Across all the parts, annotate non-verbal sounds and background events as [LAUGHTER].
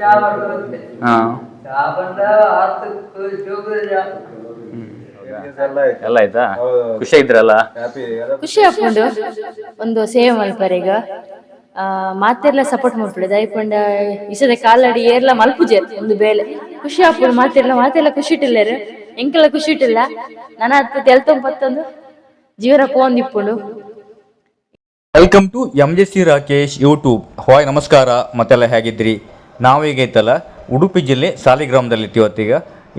ಚಾ ಚಾ ಬಂದ ಹತ್ತು ಎಲ್ಲ ಆಯ್ತು. ಖುಷಿ ಇದ್ರಲ್ಲ? ಹ್ಯಾಪಿ ಖುಷಿ ಹಾಕೊಂಡು ಒಂದು ಸೇವ್ ಮಾಡ್ತಾರೆ ಈಗ. ಮಾತೆಲ್ಲ ಮಾತೆರ್ಲ ಸಪೋರ್ಟ್ ಮಾಡ್ಬಿಡಿ. ದಯಪಂಡ ಇಸದ ಕಾಲಡಿ ಏರ್ಲ ಮಲ್ಪೂಜೆ ಒಂದು ಬೇಲೆ ಖುಷಿ ಹಾಕೊಂಡು ಮಾತೆಲ್ಲ. ಮಾತೆಲ್ಲ ಖುಷಿ ಇಟ್ಟಿಲ್ಲೇರು? ಎಂಕೆಲ್ಲ ಖುಷಿ ಇಟ್ಟಿಲ್ಲ. ನನ್ನ ಹತ್ತು ತೆಲ್ತೊಂಬತ್ತೊಂದು ಜೀವನ ಪೋಂದಿಪ್ಪುಂಡು welcome to M J C Rakesh YouTube hi ನಮಸ್ಕಾರ ಮತ್ತೆಲ್ಲ ಹೇಗಿದ್ರಿ ನಾವೀಗ ಐತಲ್ಲ ಉಡುಪಿ ಜಿಲ್ಲೆ ಸಾಲಿಗ್ರಾಮದಲ್ಲಿ ಇವತ್ತೀಗ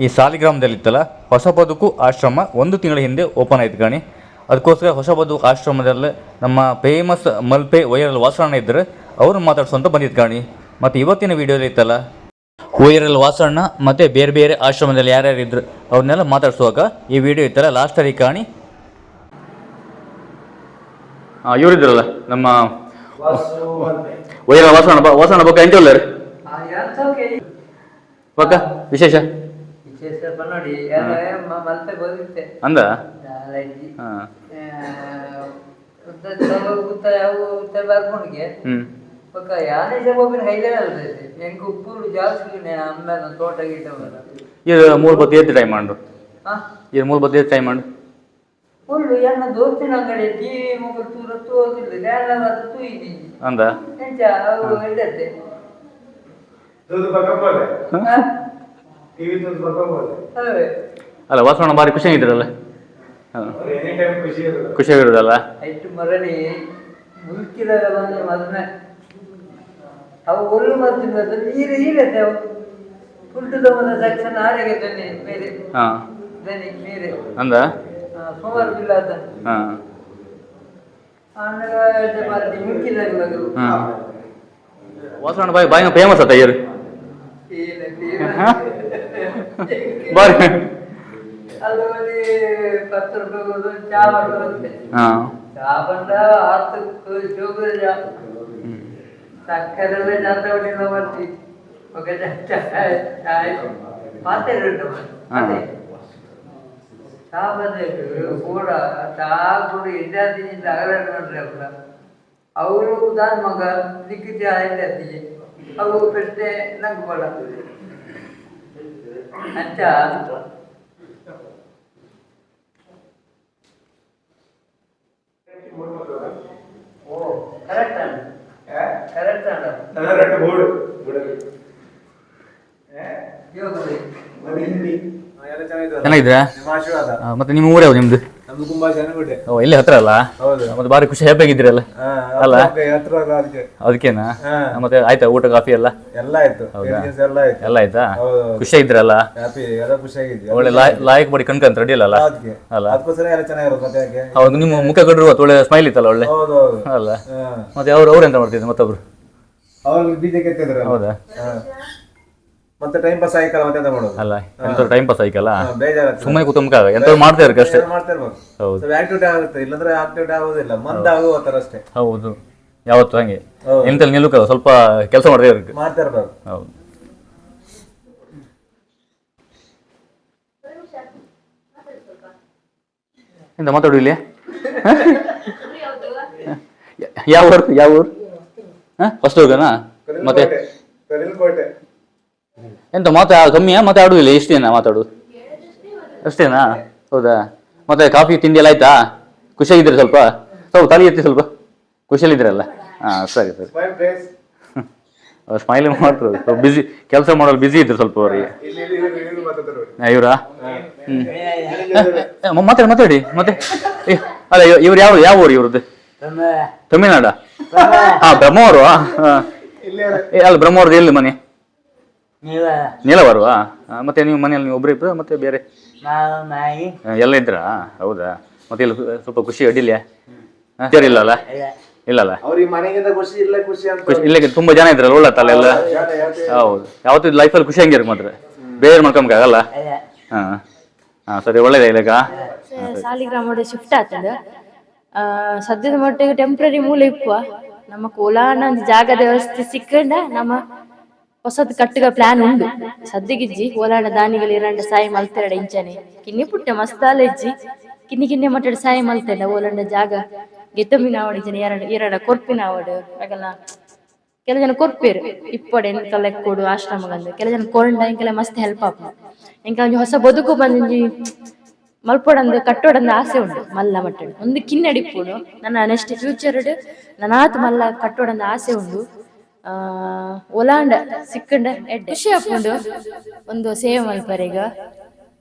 ಈ ಸಾಲಿಗ್ರಾಮದಲ್ಲಿ ಇತ್ತಲ್ಲ, ಹೊಸ ಬದುಕು ಆಶ್ರಮ ಒಂದು ತಿಂಗಳ ಹಿಂದೆ ಓಪನ್ ಆಯಿತು ಕಾಣಿ. ಅದಕ್ಕೋಸ್ಕರ ಹೊಸ ಬದುಕು ಆಶ್ರಮದಲ್ಲಿ ನಮ್ಮ ಫೇಮಸ್ ಮಲ್ಪೆ ವೈರಲ್ ವಾಸಣ್ಣ ಇದ್ದರೆ ಅವರು ಮಾತಾಡ್ಸೋಂತ ಬಂದಿದ್ದು ಕಾಣಿ. ಮತ್ತು ಇವತ್ತಿನ ವಿಡಿಯೋದಲ್ಲಿ ಇತ್ತಲ್ಲ, ವೈರಲ್ ವಾಸಣ್ಣ ಮತ್ತು ಬೇರೆ ಬೇರೆ ಆಶ್ರಮದಲ್ಲಿ ಯಾರ್ಯಾರು ಇದ್ದರು ಅವ್ರನ್ನೆಲ್ಲ ಮಾತಾಡ್ಸುವಾಗ ಈ ವಿಡಿಯೋ ಇತ್ತಲ್ಲ ಲಾಸ್ಟಲ್ಲಿ ಕಾಣಿ ಇವರಿದ್ರಲ್ಲ ನಮ್ಮ ವೈರ ವಾಸಣ ವಾಸಣ ಬಗ್ಗೆ ಎಂಟಲ್ಲರು ರೀ ಪಕ್ಕ ವಿಶೇಷ? ಅಂದ? ಪಕ್ಕ ಇದು ಮೂರು ಬತ್ತು ಟೈಮ್ ಮಾಡು ಇದು ಮೂರು ಬತ್ತು ಟೈಮ್ ಮಾಡು ಹುಲ್ಲು ಎನ್ನ ದೋಸ್ತಿನ ಅಂಗಡಿ ಜೀವಿ ಮಗಳು ತೂರ ತೋಗಿಲ್ಲ ಎಲ್ಲ ತೂಯಿದೆ. ಅಂದ? ಎಂಚ ಅವು ಇಲ್ಲತ್ತೆ ಅಲ್ಲ ವಾಸವಣ್ಣ ಭಾರಿ ಖುಷಿ ಖುಷಿಯಾಗಿರೋದಲ್ಲ ಎಷ್ಟು ಮರಳಿ ಮುಲ್ಕಿದಾಗ ಬಂದು ಮದ್ನ ಅವು ಒಳ್ಳು ಮದ್ದು ಮದ್ದು ನೀರು ಇರತ್ತೆ ಅವು. ಉಲ್ಟದ ಒಂದು ಸೆಕ್ಷನ್ ಆರೆಗೆ ದನಿ ಬೇರೆ. ದನಿ ಬೇರೆ. ಅಂದ? ಸುಮಾರು ಬಿಲ್ ಆತ ಹಾಂ ಆಮೇಲೆ ಮರಳಿ ಮುಲ್ಕಿದಾಗ ಹಾಂ ವಾಸಣ ಬಾಯಿ ಬಾಯಿ ಫೇಮಸ್ ಆತ ಇಯರ್ ಬಾರಿ ಅಲ್ಲಿ ಪತ್ತು ರೂಪಾಯಿ ಕೊಡು, ಚಾ ಬರ್ತದೆ ಹಾಂ ಚಾ ಬಂದ ಹತ್ತು ಚೋಗದ ಚಾ ಸಕ್ಕರೆಲ್ಲ ಚಂದ ಹೊಡಿಲ್ಲ ಬರ್ತಿ ఒక ಚಾಯ್ ಚಾಯ್ ಮಾತಾಡಿಟ್ಟು ಹಾ. ಬಂದಿಟ್ಟು ಕೂಡ ಅಗಲಾಟ ಮಾಡ್ರಿ ಕೂಡ ಅವರು. ದಾನ್ ಮಗ ನಿಕ್ಕಿದ್ದ ಇದ್ದಾತಿ ಅವು ಪ್ರಶ್ನೆ ನಂಗೆ ಬೇಡ ಅಂತ. ಓ ಕರೆಕ್ಟ್ ಅಣ್ಣ. ಕರೆಕ್ಟ್ ಅಣ್ಣ. ಬೋರ್ಡ್ ಬಿಡಲಿ ಯೋಗದಲ್ಲಿ ಮತ್ತೆ ಹಿಂದಿ ಎಲ್ಲ ಆಶೀರ್ವಾದ ಆ, ಮತ್ತೆ ನಿಮ್ಮ ಊರು ಯಾವ್ದು ನಿಮ್ದು? ನಮ್ದು ತುಂಬಾ ಚೆನ್ನಾಗಿದೆ ಓ ಇಲ್ಲಿ ಹತ್ರ ಅಲ್ಲ? ಮತ್ತೆ ಭಾರಿ ಖುಷಿ ಹ್ಯಾಪಿ ಆಗಿದ್ದೀರಲ್ಲ? ಅಲ್ಲ? ಹತ್ರ ಹತ್ರ ಅಲ್ಲ ಅದಕ್ಕೆ. ಅದಕ್ಕೇನಾ? ಹಾ. ಮತ್ತೆ ಆಯ್ತಾ ಊಟ ಕಾಫಿ ಎಲ್ಲ? ಎಲ್ಲ ಆಯ್ತು. Experience ಎಲ್ಲ ಆಯ್ತು. ಎಲ್ಲ ಆಯ್ತಾ? ಹೌದು, ಹೌದು. ಖುಷಿಯಾಗಿದ್ರಲ್ಲ ಹ್ಯಾಪಿ ಎಲ್ಲ ಖುಷಿಯಾಗಿದ್ವಿ ಒಳ್ಳೆ ಲಾಯ್ ಲಾಯಕ್ ಮಾಡಿ ಕಣ್ಕಂತ ರೆಡಿ ಅಲ್ಲ ಅದಕ್ಕೆ. ಅಲ್ಲ? ಅದಕ್ಕೋಸ್ಕರ ಎಲ್ಲ ಚೆನ್ನಾಗಿರೋದು ಮತ್ತೆ ಯಾಕೆ? ಹೌದು ನಿಮ್ಮ ಮುಖ ಕಡ್ರು ಒಳ್ಳೆ ಸ್ಮೈಲ್ ಇತ್ತಲ್ಲ ಒಳ್ಳೆ? ಹೌದು ಹೌದು. ಅಲ್ಲ? ಹಾ. ಮತ್ತೆ ಅವ್ರು ಅವ್ರು ಎಂತ ಮಾಡ್ತಿದ್ರು ಮತ್ತೊಬ್ರು? ಅವ್ರು ಹೌದಾ? ಮತ್ತೆ ಟೈಮ್ ಪಾಸ್ ಆಯ್ಕಲ್ಲ ಮತ್ತೆ ಎಂತ ಮಾಡೋದು? ಅಲ್ಲ ಎಂತ ಟೈಮ್ ಪಾಸ್ ಆಯ್ಕಲ್ಲ ಬೇಜಾರು ಬೇಜಾರಾಗ್ತದೆ. ಸುಮ್ಮನೆ ಕೂತ್ಕೊಂಬ ಎಂತ ಮಾಡ್ತಾ ಇರ್ಬೇಕು ಅಷ್ಟೇ. ಮಾಡ್ತಾ ಇರ್ಬೇಕು ಹೌದು ಸ್ವಲ್ಪ ಆಕ್ಟಿವಿಟಿ ಆಗುತ್ತೆ. ಇಲ್ಲಾಂದ್ರೆ ಆಕ್ಟಿವಿಟಿ ಆಗೋದಿಲ್ಲ. ಮಂದ ಆಗುವ ತರ ಅಷ್ಟೇ. ಹೌದು. ಯಾವತ್ತು ಹಂಗೆ. ಹೌದು. ಎಂತಲ್ಲಿ ನಿಲ್ಲುಕಲ್ಲ ಸ್ವಲ್ಪ ಕೆಲಸ ಮಾಡ್ತಾ ಇರ್ಬೇಕು ಮಾಡ್ತಾ ಇರ್ಬೇಕು ಹೌದು. ಎಂತ ಮಾತಾಡು ಇಲ್ಲಿ? ಯಾವ ಊರು? ಯಾವ ಊರು? ಫಸ್ಟ್ ಹೋಗನಾ? ಮತ್ತೆ? ಕಲಿಲ್ಕೋಟೆ ಎಂತ ಮಾತಾ ಕಮ್ಮಿಯಾ ಮತ್ತೆ ಆಡುದಿಲ್ಲ ಎಷ್ಟೇನಾ ಮಾತಾಡು? ಅಷ್ಟೇನಾ? ಹೌದಾ? ಮತ್ತೆ ಕಾಫಿ ತಿಂಡಿ ಎಲ್ಲ ಆಯ್ತಾ? ಖುಷಿಯಾಗಿದ್ರೆ ಸ್ವಲ್ಪ? ಸ್ವಲ್ಪ ತಲೆ ಎತ್ತಿ ಸ್ವಲ್ಪ. ಖುಷಿಯಲ್ಲಿದ್ದೀರಲ್ಲ? ಹಾ ಸರಿ ಸರಿ. ಸ್ಮೈಲ್ [LAUGHS] ಮಾಡ್ತಾರೆ ಸ್ವಲ್ಪ ಬಿಸಿ ಕೆಲಸ ಮಾಡಲು ಬಿಸಿ ಇದ್ರು ಸ್ವಲ್ಪ ಅವರಿಗೆ. ಇವರಾ? ಹ್ಮ್. ಮಾತಾಡಿ ಮಾತಾಡಿ ಮತ್ತೆ. ಅಲ್ಲ ಇವ್ರು ಯಾವ ಯಾವ ಊರು ಇವ್ರದ್ದು? ತಮಿಳ್ನಾಡ? ಹಾ ಬ್ರಹ್ಮವರು ಅಲ್ಲ ಬ್ರಹ್ಮವ್ರದ್ದು ಎಲ್ಲಿ ಮನೆ? ನೀವ? ನೀಲವರುವ ಮತ್ತೆ ನೀವು ಮನೆಯಲ್ಲಿ ನೀವು ಒಬ್ಬರೇ ಇಬ್ಬರು ಮತ್ತೆ ಬೇರೆ? ನಾವು ನಾಯಿ. ಆ, ಎಲ್ಲ ಇದ್ರಾ ಹೌದಾ? ಮತ್ತೆ ಇಲ್ಲಿ ಸ್ವಲ್ಪ ಖುಷಿ ಅಡ್ಡಿಲ್ಲ ಇಲ್ಲಲ್ಲ? ಇಲ್ಲಲ್ಲ? ಅವ್ರಿಗೆ ಮನೆಗಿಂತ ಖುಷಿ ಇಲ್ಲ ಖುಷಿ ಅಂತ ಖುಷಿ ಇಲ್ಲೇ ತುಂಬಾ ಜನ ಇದ್ರಲ್ಲ ತಲೆ ಎಲ್ಲ? ಹೌದು ಯಾವತ್ತೂ ಲೈಫಲ್ಲಿ ಖುಷಿ ಹಂಗಿರ್ ಮಾತ್ರ. ಬೇರೆ ಮಾಡ್ಕೊಂಬೇಕಾಗಲ್ಲ ಹಾ. ಹಾ ಸರಿ ಒಳ್ಳೇದೇ ಇಲ್ಲಕ ಸಾಲಿಗ್ರಾಮ ಶಿಫ್ಟ್ ಆಗ್ತದೆ. ಆ, ಸದ್ಯದ ಮಟ್ಟಿಗೆ ಟೆಂಪ್ರರಿ ಮೂಲ ಇಪ್ಪ ನಮ್ಮ ಕೋಲಾನ ಒಂದು ಜಾಗದ ವ್ಯವಸ್ಥೆ ಸಿಕ್ಕಂಡ ನಮ್ಮ ಹೊಸದ್ ಕಟ್ಟುಗ ಪ್ಲಾನ್ ಉಂಡು ಸದ್ದಿಗಿಜ್ಜಿ ಓಲಾಡ ದಾನಿಗಳು ಇರಂಡ ಸಾಯಿ ಮಲ್ತೆರಡ ಇಂಚನೆ. ಕಿನ್ನಿ ಪುಟ್ಟ ಮಸ್ತಾಲ ಇಜ್ಜಿ. ಕಿನ್ನಿ ಕಿನ್ನೆ ಮಟ್ಟಡ ಸಾಯಿ ಮಲ್ತೆಂಡ ಓಲಂಡ ಜಾಗ. ಗೆತ್ತಮಿನ ಆವಡಿಜನ ಎರಡು, ಎರಡ ಕೊರ್ಪಿನ ಆವಡು. ಆಗಲ್ಲ ಕೆಲ ಜನ ಕೊರ್ಪೇರು. ಇಪ್ಪಡೆ ಎಂಕಲ್ಲ ಕೊಡು ಆಶ್ರಮಗಂದು. ಕೆಲ ಜನ ಕೊರಂಡ ಎಂಕೆಲ್ಲ ಮಸ್ತ್ ಹೆಲ್ಪ್ ಆಪ. ಎಂಕ ಒಂಜಿ ಹೊಸ ಬದುಕು ಬಂದಿಂಜಿ ಮಲ್ಪೊಡಂದು, ಕಟ್ಟೋಡಂದು ಆಸೆ ಉಂಟು, ಮಲ್ಲ ಮಟ್ಟಡು ಒಂದು ಕಿನ್ನಡಿಪ್ಪುಡು. ನನ್ನ ನೆಕ್ಸ್ಟ್ ಫ್ಯೂಚರ್ ನನಾತ್ ಮಲ್ಲ ಕಟ್ಟೋಡಂದು ಆಸೆ ಉಂಡು ಒಲಾಂಡ, ಸಿಕ್ಕಂಡ ಖುಷಿ ಹಾಕೊಂಡು ಒಂದು ಸೇವೆ ಮಲ್ಪರೆಗ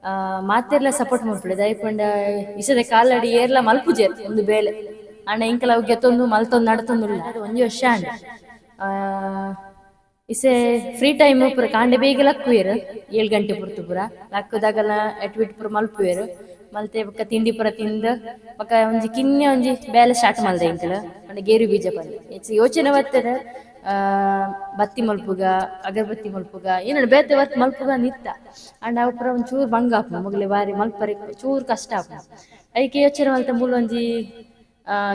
ಆ ಮಾತೆರ್ಲ ಸಪೋರ್ಟ್ ಮಾಡ್ಬಿಡ ದಯಪಂಡ ಇಸದ ಕಾಲಡಿ ಏರ್ಲ ಮಲ್ಪುಜೆ ಒಂದು ಬೇಳೆ. ಅಣ್ಣ, ಇಂಕಲ ಗೆತ್ತೊಂದು, ಮಲ್ತೊಂದು ನಡತೊಂದು ಒಂಜಿ ವರ್ಷ ಅಣ್ಣ. ಇಸೆ ಫ್ರೀ ಟೈಮ್ ಪೂರ ಕಾಂಡೆ ಬೇಗ ಲಕ್ಕುವೇರು. ಏಳು ಗಂಟೆ ಪುರ್ತು ಪೂರ. ಲಕ್ಕದಾಗಲ್ಲ ಎಟ್ಬಿಟ್ಟು ಪುರ ಮಲ್ಪುವೆರು. ಮಲ್ತೆ ಬೊಕ್ಕ ತಿಂಡಿ ಪೂರ ತಿಂದು ಬೊಕ್ಕ ಒಂಜಿ ಕಿನ್ನೆ ಒಂಜಿ ಬೇಲೆ ಸ್ಟಾರ್ಟ್ ಮಲ್ದೆ ಇಂಕಲ ಪಂಡ ಗೇರು ಬೀಜ ಬಂದು ಹೆಚ್ಚು ಯೋಚನೆ ಆ, ಬತ್ತಿ ಮಲ್ಪುಗ, ಅಗರ್ಬತ್ತಿ ಮಲ್ಪುಗ ಏನಾಡು ಬೇತೆ ವರ್ಕ್ ಮಲ್ಪುಗ ನಿತ್ತ ಅಂಡ್ ಅವು ಪೂರ ಒಂಚೂರು ಬಂಗ ಆಪು ಮೊಗಲೆ ಬಾರಿ ಮಲ್ಪರೆ, ಚೂರು ಕಷ್ಟ ಆಪು ಅದಕ್ಕೆ ಯೋಚನೆ ಮಲ್ತ ಮೂಲ ಒಂಜಿ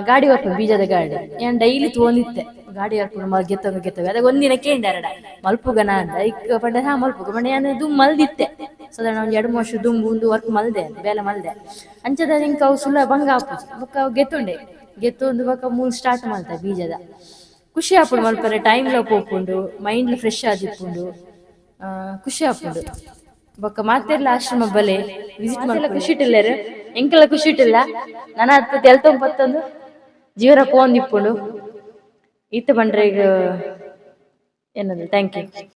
ಗಾಡಿ ವರ್ಪು ಬೀಜದ ಗಾಡಿ. ಏನ್ ಡೈಲಿ ತೋಂದಿತ್ತೆ. ಗಾಡಿ ವರ್ಪು ಮಲ್ ಗೆತ್ತವೆ ಅದಕ್ಕೆ ಅದಾಗ ಒಂದಿನ ಕೇಂಡಾರಡ ಮಲ್ಪುಗನ ಅಂತ. ಈಗ ಪಂಡ ಹಾ ಮಲ್ಪುಗ. ಪಂಡ ನಾನು ದುಮ್ ಮಲ್ದಿತ್ತೆ. ಸಾಧಾರಣ ಒಂದ್ ಎರಡು ವರ್ಷ ದುಂಬು ಒಂದು ವರ್ಕ್ ಮಲ್ದೆ ಬೇಲೆ ಮಲ್ದೆ. ಅಂಚದ ಇಂಕ ಅವು ಸುಲ ಭಂಗ ಆಪು ಬೊಕ್ಕ ಅವು ಗೆತ್ತುಂಡೆ. ಗೆತ್ತೊಂದು ಬೊಕ್ಕ ಮೂಲ್ ಸ್ಟಾರ್ಟ್ ಮಾಡ್ತಾ ಬೀಜದ. ಖುಷಿ ಆಪುಂಡು ಮಲ್ಪರೆ ಟೈಮ್ಲ ಹೋಗ್ಕೊಂಡು ಮೈಂಡ್ ಫ್ರೆಶ್ ಆದಿಪ್ಪುಂಡು ಆ, ಖುಷಿ ಆಪುಂಡು ಬೊಕ್ಕ ಮಾತೆಲ್ಲ ಆಶ್ರಮ ಬಲೆ ವಿಸಿಟ್ ಮಾಡಲ್ಲ ಖುಷಿ ಇಟ್ಟಿಲ್ಲೇರು ಎಂಕೆಲ್ಲ ಖುಷಿ ಇಟ್ಟಿಲ್ಲ ನನ್ನ ಹತ್ತು ತೆಲ್ತೊಂದು ಬತ್ತೊಂದು ಜೀವನ ಪೋಂದಿಪ್ಪುಂಡು ಈತ ಬಂಡ್ರೆ ಈಗ, ಏನದು ಥ್ಯಾಂಕ್ ಯು